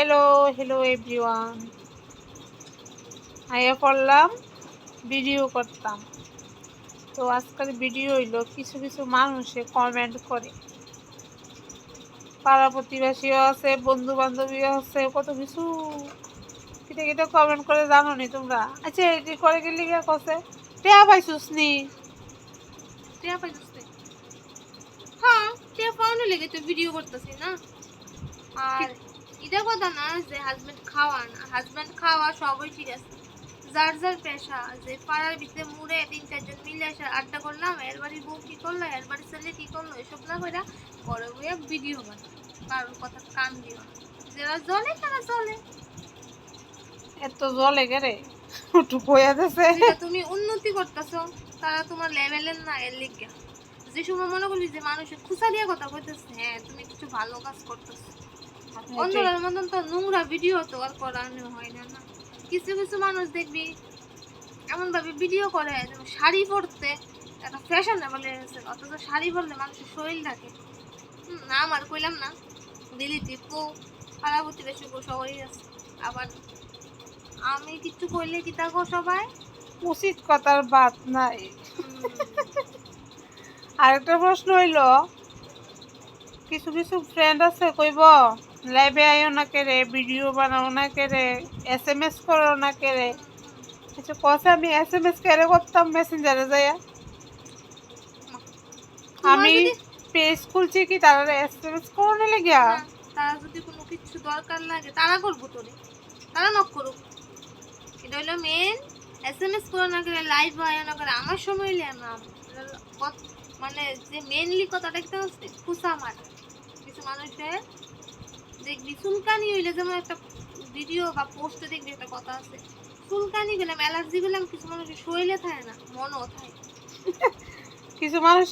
Hello hello everyone আইয়া করলাম video করতাম। তো আজকাল ভিডিও হইল কিছু কিছু মানুষে কমেন্ট করে। পাড়া প্রতিবেশীও আছে বন্ধু বান্ধবীও আছে, কত কিছু। কিটা কিটা কমেন্ট করে জানো নি তোমরা? আচ্ছা এটি করে গেলি গিয়া কসে টেয়া পাইছুস নি? টিয়া পাইতেছে হ্যাঁ টিয়া পাওয়ানো লেগে তো ভিডিও করতেছি না। আর এটা কথা না যে হাজবেন্ড খাওয়া না হাজবেন্ড খাওয়া সবই ঠিক আছে। যার যার পেশা যে পাড়ার ভিতরে মুড়ে তিন চারজন মিলে এসে আড্ডা করলাম এর বাড়ির বউ কি করল এর বাড়ির ছেলে কি করল এসব না করে পরে বইয়া ভিডিও বানায় কারোর কথা কান দিও না। যারা জলে তারা চলে এত জলে গেরে একটু কইয়া দেছে। তুমি উন্নতি করতেছো তারা তোমার লেভেলের না এর লিগে। যে সময় মনে করলি যে মানুষের খুশা দিয়ে কথা কইতেছে হ্যাঁ তুমি কিছু ভালো কাজ করতেছো। অন্যরার মতন তো নোংরা ভিডিও তো আর করানো হয় না না। কিছু কিছু মানুষ দেখবি এমন ভাবে ভিডিও করে শাড়ি পরতে একটা অথচ শাড়ি পরলে মানুষের শরীর থাকে না আমার কইলাম না। পাড়া প্রতিবেশী সবাই আছে আবার আমি কিছু কইলে কি থাকো সবাই? উচিত কথার বাদ নাই। আরেকটা প্রশ্ন হইল কিছু কিছু ফ্রেন্ড আছে কইব? লাইভে আইও না কেরে ভিডিও বানাও না কেরে এস এম এস করো না কেরে কিছু কষে আমি এস এম এস কেরে করতাম মেসেঞ্জারে যাইয়া। আমি পেজ খুলছি কি তারা এস এম এস করো না লেগিয়া? না, তারা যদি কোনো কিছু দরকার লাগে তারা করব তোরে তারা নক করুক। এটা হলো মেন এস এম এস করে না করে লাইভ হয় না করে আমার সময় হইলে না। মানে যে মেনলি কথাটা হচ্ছে খুশা মারা। কিছু মানুষের দেখবি চুলকানি হইলে যেমন একটা ভিডিও বা পোস্টে দেখবি একটা কথা আছে চুলকানি গেলাম অ্যালার্জি গেলাম কিছু মানুষের শরীরে থাকে না মনও থাকে কিছু মানুষ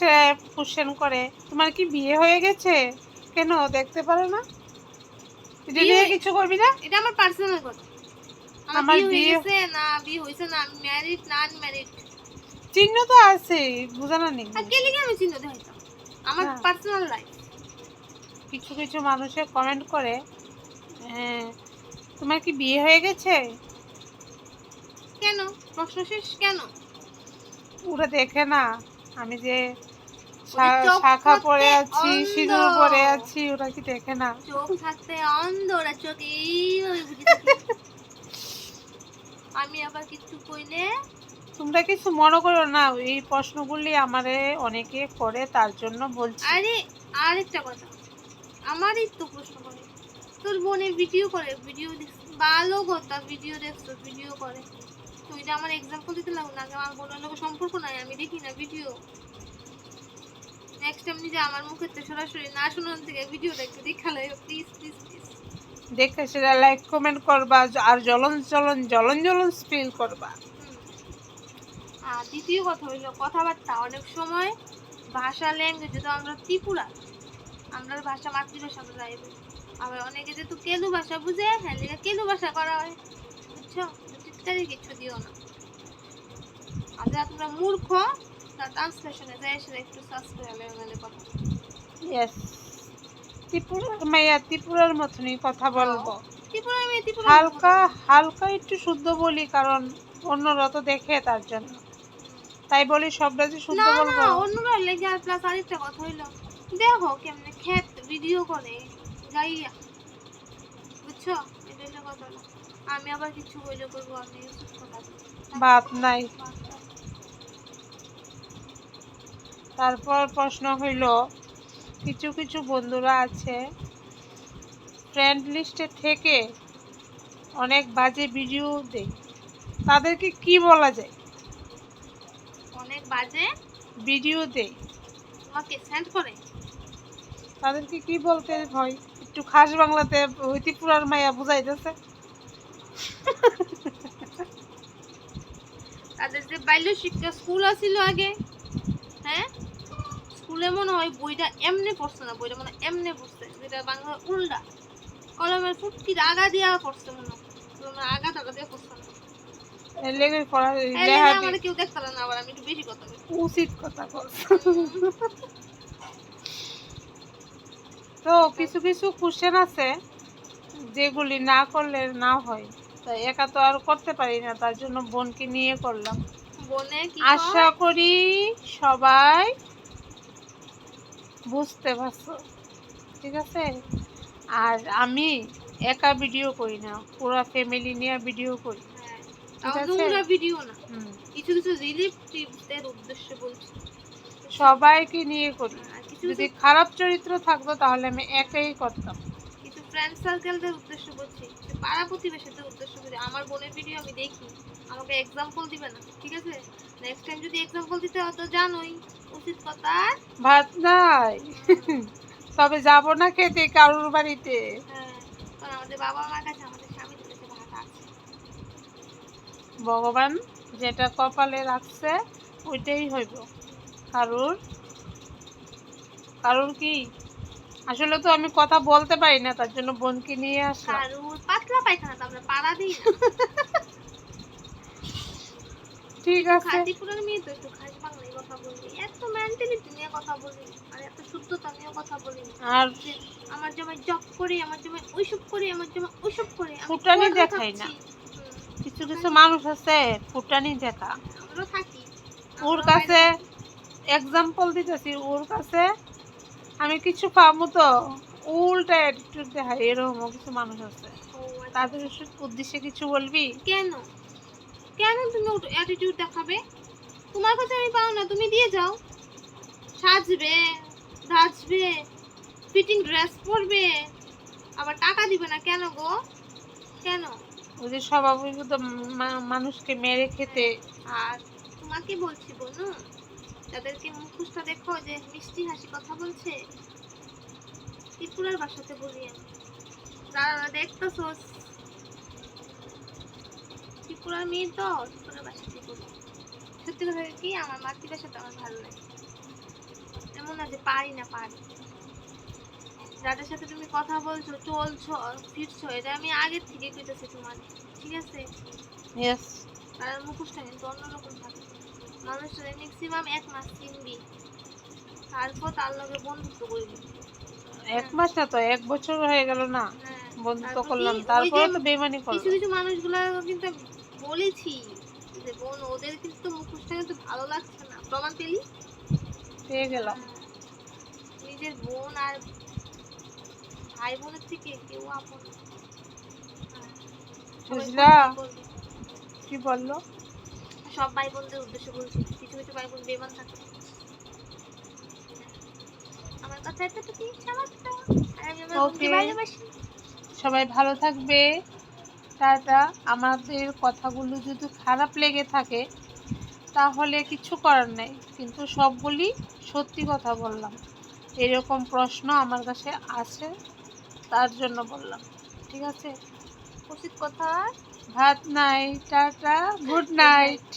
কোশ্চেন করে তোমার কি বিয়ে হয়ে গেছে? কেন দেখতে পারো না? বিয়ে কিছু করবি না? এটা আমার পার্সোনাল কথা। আমার বিয়ে হয়ে গেছে না বিয়ে হয়েছে না আমি ম্যারিড না আনম্যারিড চিহ্ন তো আছে বোঝানো নেই। আর কে আমি চিহ্ন দেখাইতাম? আমার হ্যাঁ। পার্সোনাল লাইফ কিছু কিছু মানুষে কমেন্ট করে হ্যাঁ, তোমার কি বিয়ে হয়ে গেছে? কেন? প্রশ্ন শেষ কেন? ওরা দেখে না আমি যে শাখা পরে আছি সিঁদুর পরে আছি ওরা কি দেখে না? চোখ থাকতে অন্ধ ওরা চোখ। আমি আবার কিছু কইলে তোমরা কিছু মনে করো না এই প্রশ্নগুলি আমারে অনেকে করে তার জন্য বলছি। আরে আরেকটা কথা। আমারই তো প্রশ্ন করে। তোর বোনে ভিডিও করে ভিডিও ভালো কথা ভিডিও দেখছ ভিডিও করে। তুই যে আমার এক্সাম্পল দিতে লাগো না যে আমার বোনের লোকের সম্পর্ক নাই আমি দেখি না ভিডিও নেক্সট টাইম নিজে আমার মুখে তো সরাসরি না শোনার থেকে ভিডিও দেখতে দেখালে প্লিজ প্লিজ প্লিজ দেখে সেটা লাইক কমেন্ট করবা আর জ্বলন জ্বলন জ্বলন জ্বলন ফিল করবা। আর দ্বিতীয় কথা হইল কথাবার্তা অনেক সময় ভাষা ল্যাঙ্গুয়েজ তো আমরা ত্রিপুরা আমরা ভাষা মাতৃভাষা যাই আবার অনেকে যেহেতু কেলু ভাষা বুঝে হ্যাঁ লেগে কেলু ভাষা করা হয়। বুঝছ? টিটকারি কিছু দিও না। আর যারা তোমরা মূর্খ তার ট্রান্সলেশনে যায় সেটা একটু সার্চ করে লেগে কথা ইয়েস ত্রিপুরার মাইয়া ত্রিপুরার মতনই কথা বলব। ত্রিপুরা আমি ত্রিপুরা হালকা হালকা একটু শুদ্ধ বলি কারণ অন্যরা তো দেখে তার জন্য। তাই বলি সবটা যে শুদ্ধ বলব। অন্যরা লেগে আর প্লাস আরেকটা কথা হইল। দেখো কেমনে খেত ভিডিও করে গাইয়া বুঝছ? এটা কথা আমি আবার কিছু বইলে করব আমি। বাপ নাই। তারপর প্রশ্ন হইল কিছু কিছু বন্ধুরা আছে ফ্রেন্ড লিস্টে থেকে অনেক বাজে ভিডিও দেয়। তাদেরকে কি বলা যায়? অনেক বাজে? ভিডিও দেয়। তোমাকে সেন্ড করে? তাদেরকে কি বলতে হয়? একটু খাস বাংলাতে ওই ত্রিপুরার মাইয়া বুঝাইতেছে। তাদের যে বাল্য শিক্ষা স্কুল আছিল আগে হ্যাঁ? স্কুলে মনে হয় বইটা এমনি পড়ছে না বইটা মনে এমনি পড়ছে যেটা বাংলা উল্টা। কলমের ফুটকির আগা দিয়া পড়ছে মনে হয় আগা টাগা দিয়ে পড়ছে না কেউ দেখতে না আবার আমি একটু বেশি কথা উচিত কথা বল তো কিছু কিছু কোশ্চেন আছে যেগুলি না করলে না হয়। তাই একা তো আর করতে পারি না তার জন্য বোনকে নিয়ে করলাম। বনে আশা করি সবাই বুঝতে পারছ। ঠিক আছে? আর আমি একা ভিডিও করি না পুরো ফ্যামিলি নিয়ে ভিডিও করি। হ্যাঁ, ঠিক তাও আছে? নোংরা ভিডিও না। কিছু কিছু রিলিফ উদ্দেশ্যে বলছি। সবাইকে নিয়ে করি। আর কিছু যদি খারাপ চরিত্র থাকতো তাহলে আমি একাই করতাম। কিছু ফ্রেন্ড সার্কেলদের উদ্দেশ্য বলছি যে পাড়া প্রতিবেশীদের উদ্দেশ্য করে আমার বোনের ভিডিও আমি দেখি আমাকে এক্সাম্পল দিবে না ঠিক আছে? নেক্সট টাইম যদি এক্সাম্পল দিতে হয় তো জানোই উচিত কথা ভাত নাই। তবে যাব না খেতে কারোর বাড়িতে। হ্যাঁ কারণ আমাদের বাবা মার কাছে আমাদের কাছে ভাত আছে। ভগবান যেটা কপালে রাখছে ওইটাই হইব কারোর কারোর কি? আসলে তো আমি কথা বলতে পারি না তার জন্য বোনকে নিয়ে আসলাম। পাতলা পায়খানা তো আমরা পাড়া দিই ঠিক আছে। মেয়ে তো একটু খাস বাংলায় কথা এত মেন্টালিটি নিয়ে কথা বলি আর এত শুদ্ধতা নিয়ে কথা বলি আর আমার জামাই জব করে আমার জামাই ওইসব করে আমার জামাই ওইসব করে ফুটানি দেখাই না। কিছু কিছু মানুষ আছে ফুটানি দেখা। আমরাও থাকি। ওর কাছে এক্সাম্পল দিতেছি ওর কাছে আমি কিছু পাবো তো। উল্টা অ্যাটিটিউড দেখায় এরকমও কিছু মানুষ আছে। আচ্ছা। তাদের উদ্দেশ্যে কিছু বলবি? কেন? কেন তুমি অ্যাটিটিউড দেখাবে? তোমার কাছে আমি পাও না তুমি দিয়ে যাও। সাজবে ধাজবে ফিটিং ড্রেস পরবে। আবার টাকা দিবে না কেন গো? কেন? ওই যে স্বভাবত মানুষকে মেরে খেতে। আর তোমাকে বলছি বোনু তাদেরকে মুখোশটা দেখো যে মিষ্টি হাসি কথা বলছে? ত্রিপুরার বাসাতে বলি আমি দাঁড়া দেখতেছো? ত্রিপুরার মেয়ে তো ত্রিপুরার বাসাতে বলি। সত্যি কথা কি আমার মাতৃভাষাটা আমার ভালো লাগে। এমন না যে পারি না পারি। যাদের সাথে তুমি কথা বলছো চলছো ফিরছো এটা আমি আগের থেকে কইতেছি তোমার ঠিক আছে? ইয়েস তার মুখোশটা কিন্তু অন্যরকম থাকে। মানুষের ম্যাক্সিমাম এক মাস চিনবি তারপর তার লগে বন্ধুত্ব করবি এক মাস না তো এক বছর হয়ে গেল না হ্যাঁ বন্ধুত্ব করলাম তারপরে তো বেমানি কিছু করলাম কিছু মানুষগুলো কিন্তু বলেছি যে বোন ওদের কিন্তু মুখোশটা কিন্তু ভালো লাগছে না প্রমাণ পেলি পেয়ে গেলাম হ্যাঁ। নিজের বোন আর ভাই বোনের থেকে কেউ আপন। হ্যাঁ। বুঝলা? কি বলল সব ভাই বোনদের উদ্দেশ্য বলছি কিছু কিছু ভাই বোন বেমান থাকে। আমার কথা এতটুকু সামাত্র আর আমি আমার বোনকে. ভালোবাসি। সবাই ভালো থাকবে। টাটা। আমাদের কথাগুলো যদি খারাপ লেগে থাকে তাহলে কিছু করার নেই। কিন্তু সবগুলি সত্যি কথা বললাম। এরকম প্রশ্ন আমার কাছে আছে তার জন্য বললাম। ঠিক আছে? উচিত কথা ভাত নাই টাটা গুড নাইট।